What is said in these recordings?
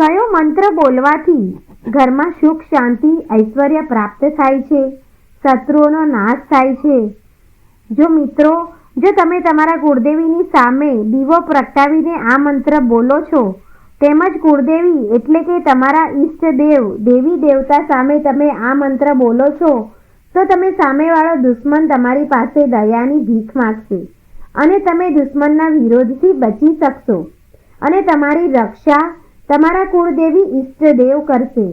કયો મંત્ર બોલવાથી ઘરમાં સુખ, શાંતિ, ઐશ્વર્ય પ્રાપ્ત થાય છે? શત્રુઓનો નાશ થાય છે? જો મિત્રો, જો તમે તમારા કુળદેવીની સામે દીવો પ્રગટાવીને આ મંત્ર બોલો છો, તેમજ કુળદેવી એટલે કે તમારા ઈષ્ટદેવ દેવી દેવતા સામે તમે આ મંત્ર બોલો છો, તો તમે સામેવાળો દુશ્મન તમારી પાસે દયાની ભીખ માગશે અને તમે દુશ્મનના વિરોધથી બચી શકશો અને તમારી રક્ષા તમારા કુળદેવી ઈષ્ટદેવ કરશે.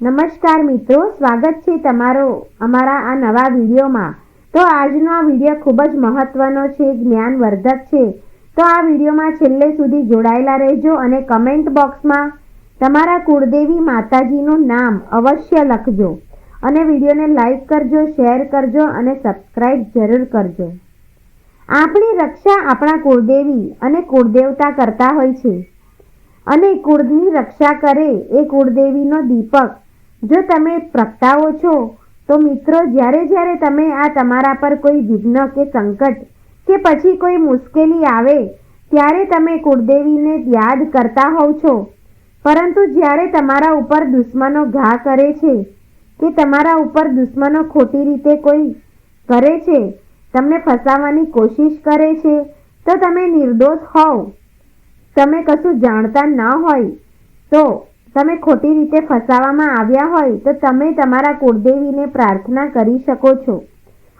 નમસ્કાર મિત્રો, સ્વાગત છે તમારો અમારા આ નવા વિડીયોમાં. તો આજનો આ વીડિયો ખૂબ જ મહત્વનો છે, જ્ઞાનવર્ધક છે. તો આ વિડીયોમાં છેલ્લે સુધી જોડાયેલા રહેજો અને કમેન્ટ બોક્સમાં તમારા કુળદેવી માતાજીનું નામ અવશ્ય લખજો. અને વિડીયોને લાઈક કરજો, શેર કરજો અને સબસ્ક્રાઈબ જરૂર કરજો. આપણી રક્ષા આપણા કુળદેવી અને કુળદેવતા કરતા હોય છે. અને કુળની રક્ષા કરે એ કુળદેવીનો દીપક. જો તમે પ્રગટાવો છો, તો મિત્રો જ્યારે જ્યારે તમે આ તમારા પર કોઈ વિઘ્ન કે સંકટ કે પછી કોઈ મુશ્કેલી આવે, ત્યારે તમે કુળદેવીને યાદ કરતા હોવ છો. પરંતુ જ્યારે તમારા ઉપર દુશ્મનો ઘા કરે છે કે તમારા ઉપર દુશ્મનો ખોટી રીતે કોઈ કરે છે, તમને ફસાવવાની કોશિશ કરે છે, તો તમે નિર્દોષ હોવ. તમે કશું જાણતા ન હોય, તો તમે ખોટી રીતે ફસાવામાં આવ્યા હોય, તો તમે તમારા કુળદેવીને પ્રાર્થના કરી શકો છો.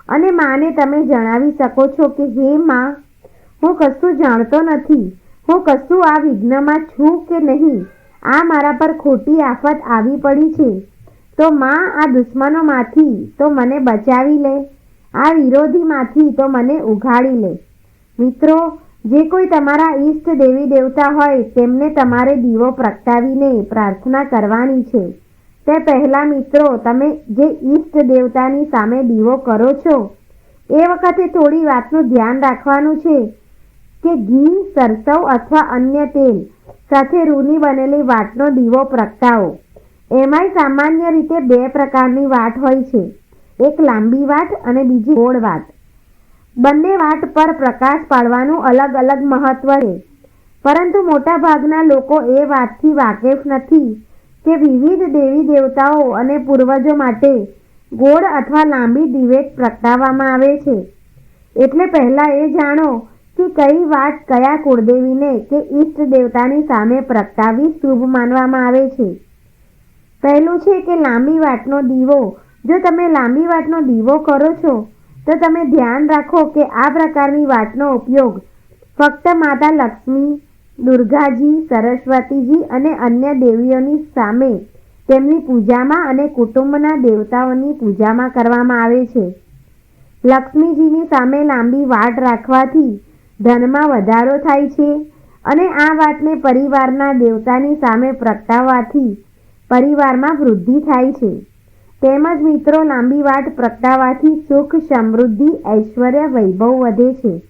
અને માને તમે જણાવી શકો છો કે, હે માં, હું કશું જાણતો નથી. હું કશું આ વિઘ્નમાં છું કે નહીં? આ મારા પર ખોટી આફત આવી પડી છે. તો માં, આ દુશ્મનોમાંથી તો મને બચાવી લે. આ વિરોધીમાંથી તો મને ઉઘાડી લે. મિત્રો જે કોઈ તમારા ઈષ્ટ દેવી દેવતા હોય, તેમને તમારે દીવો પ્રગટાવીને પ્રાર્થના કરવાની છે. તે પહેલાં મિત્રો, તમે જે ઈષ્ટ દેવતાની સામે દીવો કરો છો, એ વખતે થોડી વાતનું ધ્યાન રાખવાનું છે કે ઘી, સરસવ અથવા અન્ય તેલ સાથે રૂની બનેલી વાટનો દીવો પ્રગટાવો. એમાંય સામાન્ય રીતે બે પ્રકારની વાટ હોય છે. એક લાંબી વાટ અને બીજી ગોળ વાટ. બંને વાટ પર પ્રકાશ પાડવાનું અલગ અલગ મહત્વ છે. પરંતુ મોટાભાગના લોકો એ વાતથી વાકેફ નથી કે વિવિધ દેવી દેવતાઓ અને પૂર્વજો માટે ગોળ અથવા લાંબી દિવેટ પ્રગટાવવામાં આવે છે. એટલે પહેલાં એ જાણો કે કઈ વાત કયા કુળદેવીને કે ઈષ્ટ દેવતાની સામે પ્રગટાવી શુભ માનવામાં આવે છે. પહેલું છે કે લાંબી વાટનો દીવો. જો તમે લાંબી વાટનો દીવો કરો છો તો તમે ધ્યાન રાખો કે આ પ્રકારની વાતનો ઉપયોગ ફક્ત માતા લક્ષ્મી, દુર્ગાજી, સરસ્વતીજી અને અન્ય દેવીઓની સામે તેમની પૂજામાં અને કુટુંબના દેવતાઓની પૂજામાં કરવામાં આવે છે. લક્ષ્મીજીની સામે લાંબી વાટ રાખવાથી ધનમાં વધારો થાય છે અને આ વાતને પરિવારના દેવતાની સામે પ્રગટાવવાથી પરિવારમાં વૃદ્ધિ થાય છે. તેમજ મિત્રો, લાંબી વાટ પ્રગટાવવાથી સુખ, સમૃદ્ધિ, ઐશ્વર્ય, વૈભવ વધે છે.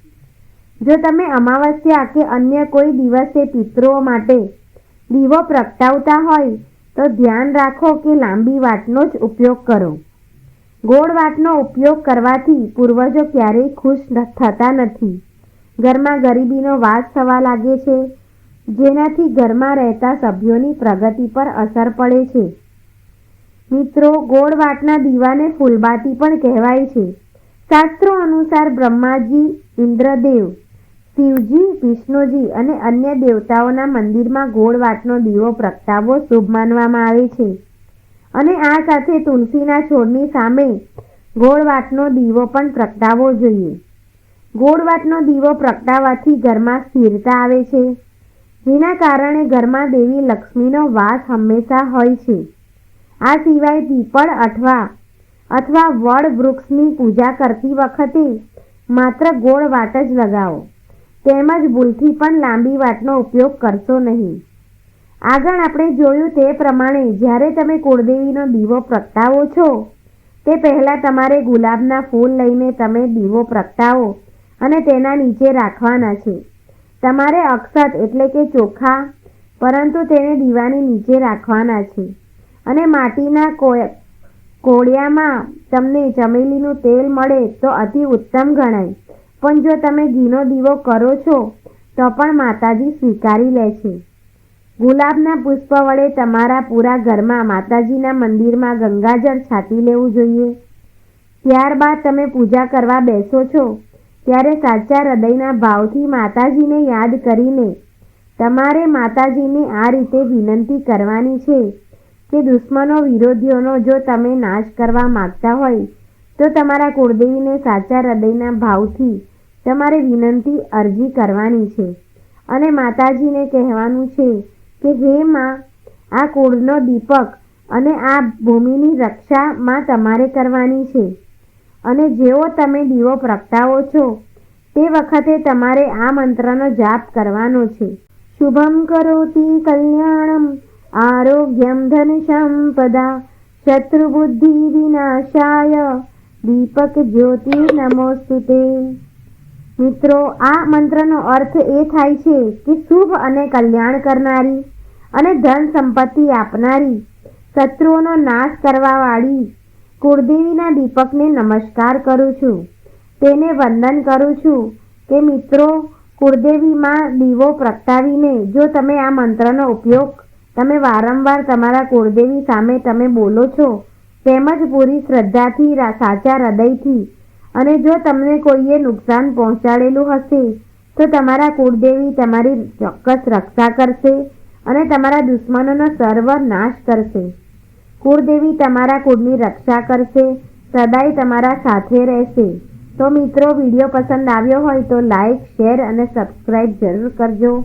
જો તમે અમાવસ્યા કે અન્ય કોઈ દિવસે પિતૃઓ માટે દીવો પ્રગટાવતા હોય, તો ધ્યાન રાખો કે લાંબી વાટનો જ ઉપયોગ કરો. ગોળ વાટનો ઉપયોગ કરવાથી પૂર્વજો ક્યારેય ખુશ થતા નથી. ઘરમાં ગરીબીનો વાસ થવા લાગે છે, જેનાથી ઘરમાં રહેતા સભ્યોની પ્રગતિ પર અસર પડે છે. મિત્રો ગોળ વાટના દીવાને ફૂલબાતી પણ કહેવાય છે. શાસ્ત્રો અનુસાર બ્રહ્માજી, ઇન્દ્રદેવ, શિવજી, વિષ્ણુજી અને અન્ય દેવતાઓના મંદિરમાં ગોળ વાટનો દીવો પ્રગટાવવો શુભ માનવામાં આવે છે. અને આ સાથે તુલસીના છોડની સામે ગોળ વાટનો દીવો પણ પ્રગટાવવો જોઈએ. ગોળ વાટનો દીવો પ્રગટાવવાથી ઘરમાં સ્થિરતા આવે છે. જેના કારણે ઘરમાં દેવી લક્ષ્મીનો વાસ હંમેશા હોય છે. આ સિવાય પીપળ અઠવા અથવા વડ વૃક્ષની પૂજા કરતી વખતે માત્ર ગોળ વાટ જ લગાવો. તેમજ ભૂલથી પણ લાંબી વાટનો ઉપયોગ કરશો નહીં. આગળ આપણે જોયું તે પ્રમાણે જ્યારે તમે કુળદેવીનો દીવો પ્રગટાવો છો, તે પહેલાં તમારે ગુલાબના ફૂલ લઈને તમે દીવો પ્રગટાવો અને તેના નીચે રાખવાના છે. તમારે અક્ષત એટલે કે ચોખા, પરંતુ તેને દીવાની નીચે રાખવાના છે. અને માટીના કોળિયામાં તમને ચમેલીનું તેલ મળે તો અતિ ઉત્તમ ગણાય. પણ જો તમે ઘીનો દીવો કરો છો, તો પણ માતાજી સ્વીકારી લે છે. ગુલાબના પુષ્પ વડે તમારા પૂરા ઘરમાં માતાજીના મંદિરમાં ગંગાજળ છાંટી લેવું જોઈએ. ત્યારબાદ તમે પૂજા કરવા બેસો છો, ત્યારે સાચા હૃદયના ભાવથી માતાજીને યાદ કરીને તમારે માતાજીને આ રીતે વિનંતી કરવાની છે. કે દુશ્મનો વિરોધીઓનો જો તમે નાશ કરવા માંગતા હોય, તો તમારા કુળદેવીને સાચા હૃદયના ભાવથી તમારે વિનંતી અરજી કરવાની છે. અને માતાજીને કહેવાનું છે કે, હે માં, આ કુળનો દીપક અને આ ભૂમિની રક્ષામાં તમારે કરવાની છે. અને જેવો તમે દીવો પ્રગટાવો છો, તે વખતે તમારે આ મંત્રનો જાપ કરવાનો છે. શુભમ કરોતિ કલ્યાણમ સંપદા શત્રુબુદ્ધિ વિનાશાય દીપક જ્યોતિ નમોસ્તુતે મિત્રો આ મંત્રનો અર્થ એ થાય છે કે શુભ અને કલ્યાણ કરનારી અને ધન સંપત્તિ આપનારી, શત્રુઓનો નાશ કરવાવાળી કુળદેવીના દીપકને નમસ્કાર કરું છું. તેને વંદન કરું છું કે મિત્રો, કુળદેવીમાં દીવો પ્રગટાવીને જો તમે આ મંત્રનો ઉપયોગ તમે વારંવાર તમારા કુળદેવી સામે તમે બોલો છો, તેમજ પૂરી શ્રદ્ધાથી સાચા હૃદયથી. અને જો તમને કોઈએ નુકસાન પહોંચાડેલું હશે, તો તમારા કુળદેવી તમારી ચોક્કસ રક્ષા કરશે અને તમારા દુશ્મનોનો સર્વ નાશ કરશે. કુળદેવી તમારા કુળની રક્ષા કરશે, સદાય તમારા સાથે રહેશે. તો મિત્રો, વીડિયો પસંદ આવ્યો હોય તો લાઈક, શેર અને સબસ્ક્રાઈબ જરૂર કરજો.